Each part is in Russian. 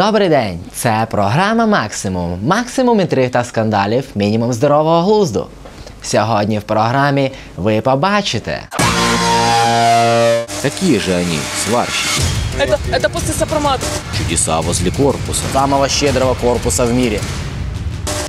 Добрий день! Це програма Максимум. Максимум інтриг та скандалів, мінімум здорового глузду. Сьогодні в програмі ви побачите. Какие же они, сварщики? Это, это после сопромата. Чудеса возле корпуса. Самого щедрого корпуса в мире.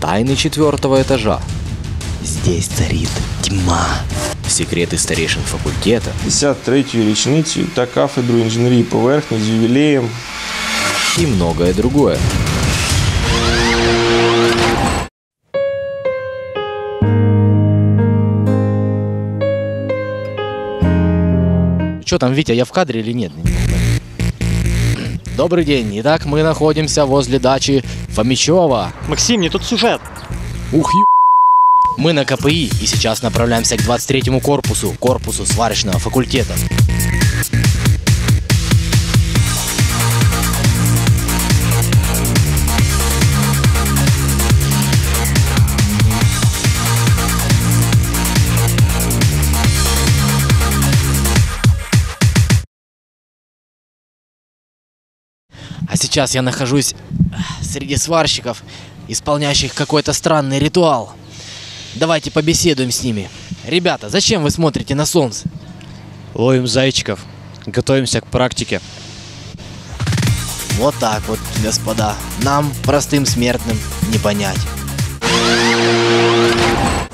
Тайны четвертого этажа. Здесь царит тьма. Секреты старейшин факультета. 53-ю річницю та кафедру інженерії поверхні з ювілеєм И многое другое. Что там, Витя, я в кадре или нет? Добрый день. Итак, мы находимся возле дачи Фомичева. Максим, не тут сюжет. Ух, ё... Мы на КПИ и сейчас направляемся к 23-му корпусу, корпусу сварочного факультета. Сейчас я нахожусь э, среди сварщиков, исполняющих какой-то странный ритуал. Давайте побеседуем с ними. Ребята, зачем вы смотрите на солнце? Ловим зайчиков. Готовимся к практике. Вот так вот, господа. Нам, простым смертным, не понять.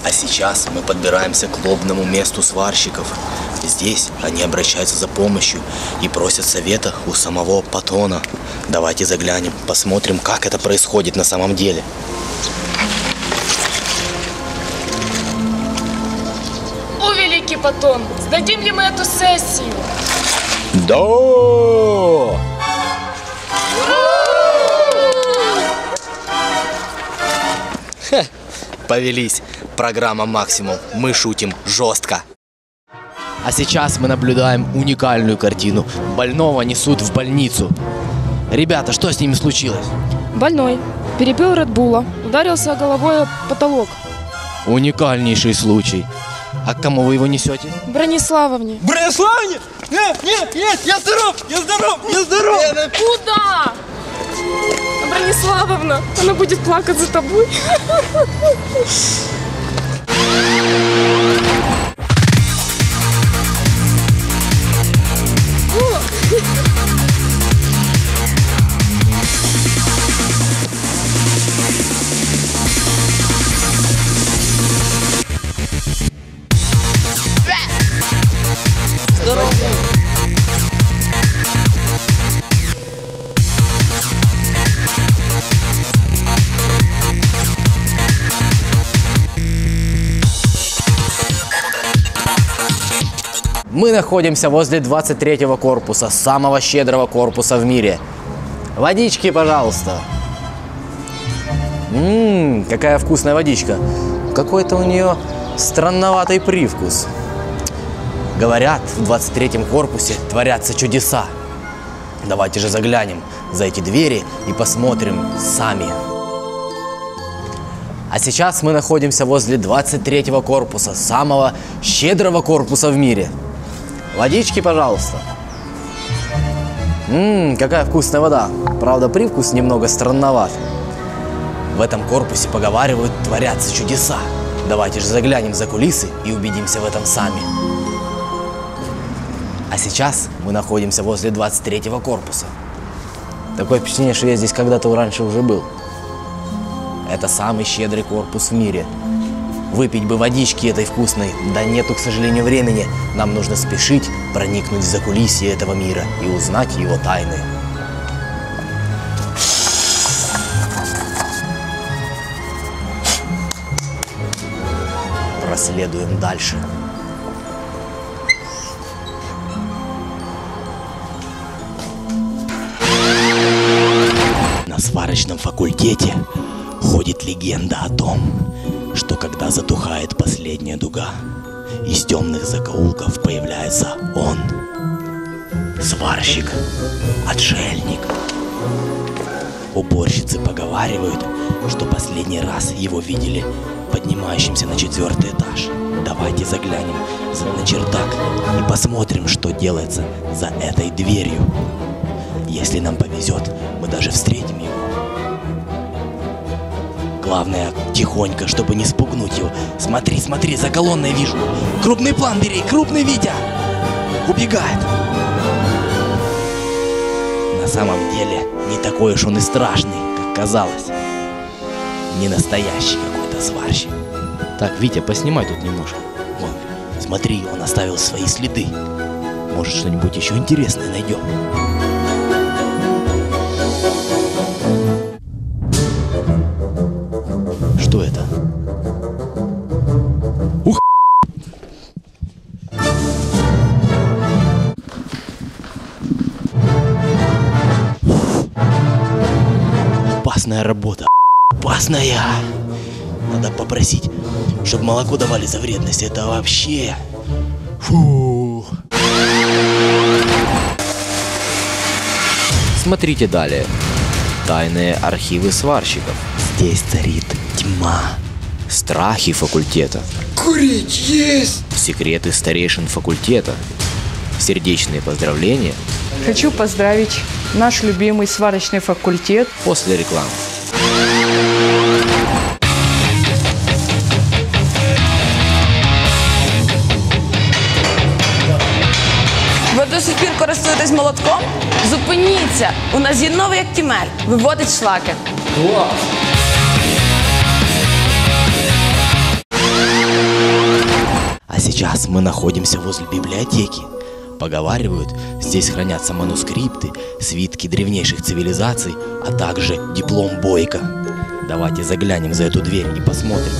А сейчас мы подбираемся к лобному месту сварщиков. Здесь они обращаются за помощью и просят совета у самого Патона. Давайте заглянем, посмотрим, как это происходит на самом деле. О, великий Патон, сдадим ли мы эту сессию? Да! Повелись. Программа «Максимум». Мы шутим жестко. А сейчас мы наблюдаем уникальную картину. Больного несут в больницу. Ребята, что с ними случилось? Больной. Перепил Редбула. Ударился головой о потолок. Уникальнейший случай. А к кому вы его несете? Брониславовне. Брониславне? Нет, нет, нет, я здоров, я здоров, я здоров. Куда? Брониславовна, она будет плакать за тобой. находимся возле 23-го корпуса, самого щедрого корпуса в мире. Водички, пожалуйста. Ммм, какая вкусная водичка. Какой-то у нее странноватый привкус. Говорят, в 23-м корпусе творятся чудеса. Давайте же заглянем за эти двери и посмотрим сами. А сейчас мы находимся возле 23-го корпуса, самого щедрого корпуса в мире. Водички, пожалуйста. Ммм, какая вкусная вода. Правда, привкус немного странноват. В этом корпусе, поговаривают, творятся чудеса. Давайте же заглянем за кулисы и убедимся в этом сами. А сейчас мы находимся возле 23-го корпуса. Такое впечатление, что я здесь когда-то раньше уже был. Это самый щедрый корпус в мире. Выпить бы водички этой вкусной, да нету, к сожалению, времени. Нам нужно спешить проникнуть в закулисье этого мира и узнать его тайны. Проследуем дальше. На сварочном факультете ходит легенда о том, когда затухает последняя дуга, из темных закоулков появляется он. Сварщик, отшельник. Уборщицы поговаривают, что последний раз его видели поднимающимся на четвертый этаж. Давайте заглянем за- на чердак и посмотрим, что делается за этой дверью. Если нам повезет, мы даже встретим его. Главное, тихонько, чтобы не спугнуть его. Смотри, смотри, за колонной вижу. Крупный план бери, крупный Витя. Убегает. На самом деле, не такой уж он и страшный, как казалось. Не настоящий какой-то сварщик. Так, Витя, поснимай тут немножко. Вон, смотри, он оставил свои следы. Может, что-нибудь еще интересное найдем. Опасная работа. Опасная. Надо попросить, чтобы молоко давали за вредность. Это вообще... Фу. Смотрите далее. Тайные архивы сварщиков. Здесь царит тьма. Страхи факультета. Курить есть! Секреты старейшин факультета. Сердечные поздравления Хочу поздравить наш любимый сварочный факультет после рекламы. Ви до сих пір користуєтесь молотком? Зупиніться! У нас є новий актімель. Виводить шлаки. А сейчас мы находимся возле библиотеки. Поговаривают, здесь хранятся манускрипты, свитки древнейших цивилизаций, а также диплом Бойко. Давайте заглянем за эту дверь и посмотрим.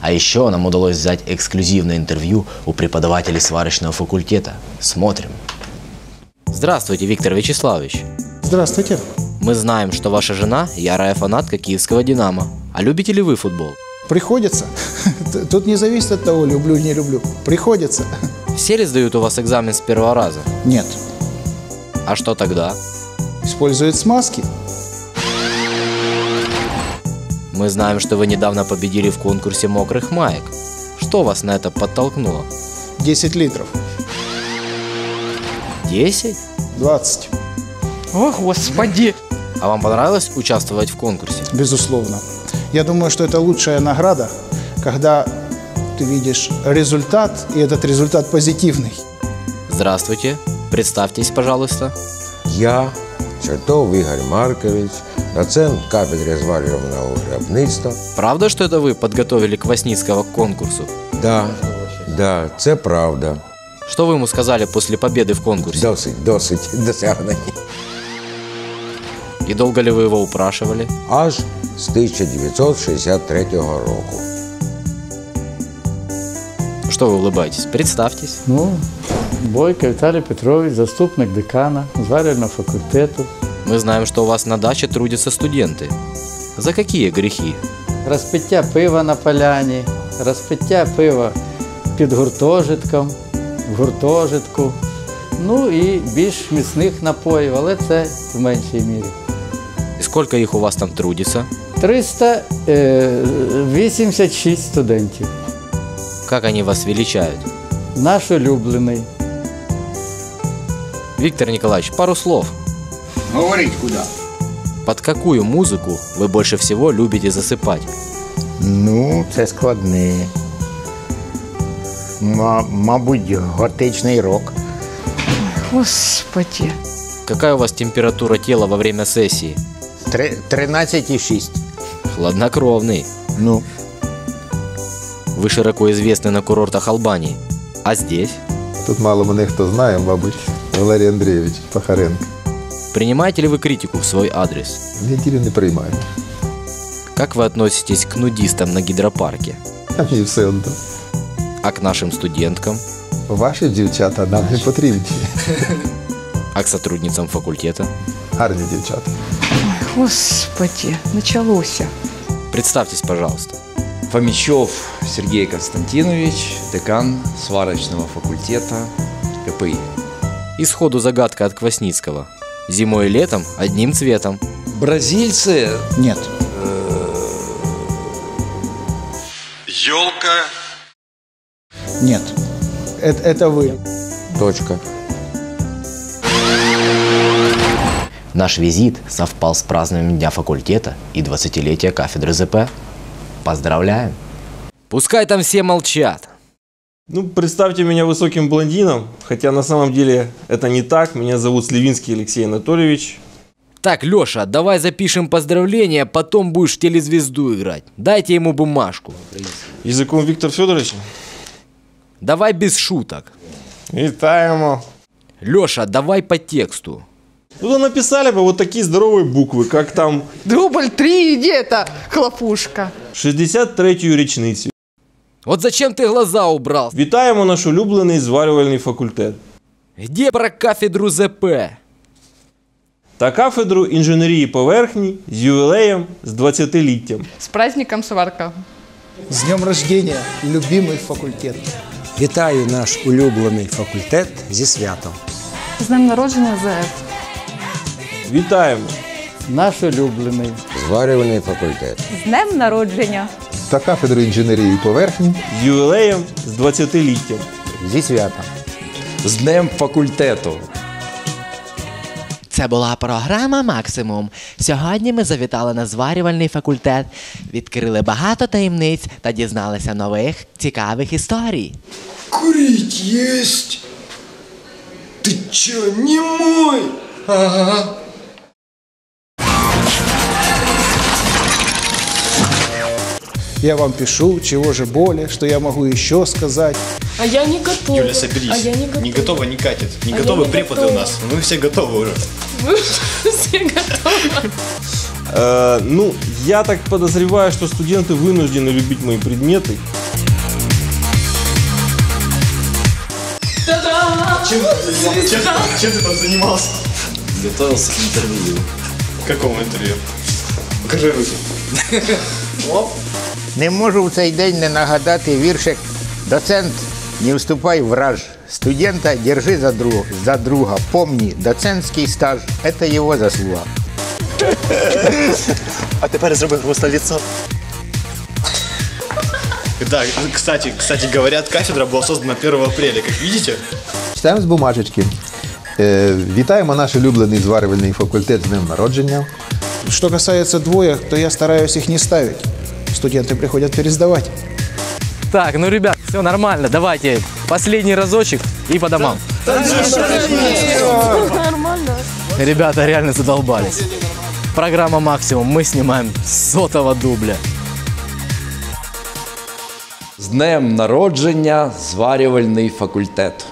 А еще нам удалось взять эксклюзивное интервью у преподавателей сварочного факультета. Смотрим. Здравствуйте, Виктор Вячеславович. Здравствуйте. Мы знаем, что ваша жена – ярая фанатка киевского «Динамо». А любите ли вы футбол? Приходится. Тут не зависит от того, люблю, не люблю. Приходится. Все ли сдают у вас экзамен с первого раза? Нет. А что тогда? Используют смазки. Мы знаем, что вы недавно победили в конкурсе мокрых маек. Что вас на это подтолкнуло? 10 литров. 10? 20. О, Господи! А вам понравилось участвовать в конкурсе? Безусловно. Я думаю, что это лучшая награда, когда ты видишь результат, и этот результат позитивный. Здравствуйте. Представьтесь, пожалуйста. Я, Чертов Ігор Маркович, доцент кафедри зварювального виробництва. Правда, что это вы подготовили Квасницкого к конкурсу? Да, да, це правда. Что вы ему сказали после победы в конкурсе? Досить, досить досягнень. И долго ли вы его упрашивали? Аж з 1963 року. Что вы улыбаетесь? Представьтесь. Ну, Бойко Віталій Петрович, заступник декана зварювального факультету. Мы знаем, что у вас на даче трудятся студенты. За какие грехи? Розпиття пива на поляні, розпиття пива під гуртожитком, в гуртожитку. Ну і більш міцних напоїв, але це в меншій мірі. Сколько их у вас там трудится? 386 студентів. Как они вас величают? Наш улюблений. Виктор Николаевич, пару слов. Говорить куди? Под какую музыку вы больше всего любите засыпать? Ну, це складне. Ма- мабуть, готичний рок. Господи. Какая у вас температура тела во время сессии? Три- 13,6. Хладнокровный. Ну, Вы широко известны на курортах Албании. А здесь? Тут мало мене хто знає, мабуть, Валерій Андрійович Пахаренко. Принимаете ли вы критику в свой адрес? Неділю не приймаю. Как вы относитесь к нудистам на гидропарке? А мені все одно. А к нашим студенткам? Ваші дівчата нам не потрібні. А к сотрудницам факультета? Гарні дівчата. Господи, началося. Представьтесь, пожалуйста. Фомичев Сергей Константинович, декан сварочного факультета КПИ. Исходу загадка от Квасницкого. Зимой и летом одним цветом. Бразильцы Нет. Елка. Нет, это, это вы. Точка. Наш визит совпал с празднованием Дня факультета и 20-летия кафедры ЗП. Поздравляем! Пускай там все молчат. Ну, представьте меня высоким блондином, хотя на самом деле это не так. Меня зовут Сливинский Алексей Анатольевич. Так, Леша, давай запишем поздравления, потом будешь в телезвезду играть. Дайте ему бумажку. Языком Виктор Федорович. Давай без шуток. Витаемо. Леша, давай по тексту. Туда написали бы вот такие здоровые буквы, как там Дубль три, иди это, хлопушка. 63-ю річницю. Вот зачем ты глаза убрал? Вітаємо наш улюблений зварювальний факультет Где про кафедру ЗП? та кафедру інженерії поверхні з ювілеєм з 20-літтям. С праздником сварка. С днем рождения, любимый факультет. Вітаю наш улюблений факультет зі святом. З днем народження ЗФ. Вітаємо! Наш улюблений. Зварювальний факультет. З днем народження. Та кафедру інженерії поверхні. З ювілеєм з 20-літтям. Зі святом. З днем факультету. Це була програма Максимум. Сьогодні ми завітали на зварювальний факультет, відкрили багато таємниць та дізналися нових цікавих історій. Курить есть? Ты чё, не мой? Ага. Я вам пишу, чего же более, что я могу еще сказать. А я не готова. Юля, соберись. А я не готова. Не готова, не катит. Не А готовы не преподы готова. у нас. Мы все готовы уже. Вы все готовы. Э, ну, я так подозреваю, что студенты вынуждены любить мои предметы. Та-да! Чем, чем, чем ты там занимался? Готовился к интервью. К какому интервью? Покажи руки. Оп. Не можу в цей день не нагадати віршик Доцент, не вступай в раж. Студента держи за друга, за друга. Помни, доцентський стаж – это его заслуга. А тепер зроби просто лицо. Да, кстати, кстати, говорят, кафедра была создана 1 апреля, как видите. Читаємо з бумажечки. Е, вітаємо наш улюблений зварювальний факультет з днем народження. Что касается двоек, то я стараюсь их не ставить. Студенты приходят пересдавать. Так, ну, ребят, все нормально. Давайте последний разочек и по домам. Нормально. Ребята реально задолбались. Программа «Максимум». Мы снимаем сотого дубля. З днем народження зварювальний факультет.